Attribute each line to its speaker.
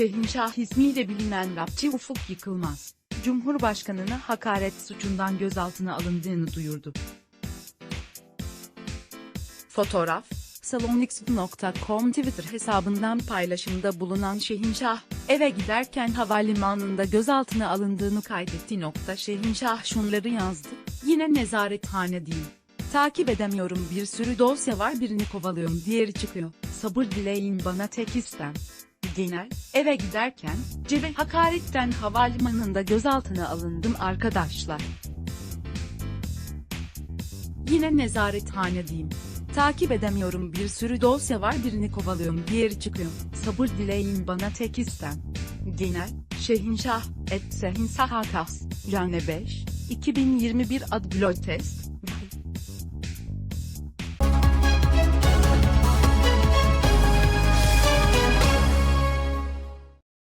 Speaker 1: Şehinşah ismiyle bilinen rapçi Ufuk Yıkılmaz, Cumhurbaşkanına hakaret suçundan gözaltına alındığını duyurdu. Fotoğraf, salonix.com Twitter hesabından paylaşımda bulunan Şehinşah, eve giderken havalimanında gözaltına alındığını kaydetti. Nokta Şehinşah şunları yazdı, yine nezarethane değil. Takip edemiyorum bir sürü dosya var birini kovalıyorum diğeri çıkıyor. Sabır dileyin bana tek istem. Genel, eve giderken, cebe hakaretten havalimanında gözaltına alındım arkadaşlar. Yine nezarethanedeyim. Takip edemiyorum bir sürü dosya var birini kovalıyorum diğeri çıkıyor. Sabır dileyin bana tek istem. Genel, Şehinşah, et Şehinşah Akas, Cane 5, 2021 Ad Blog Test,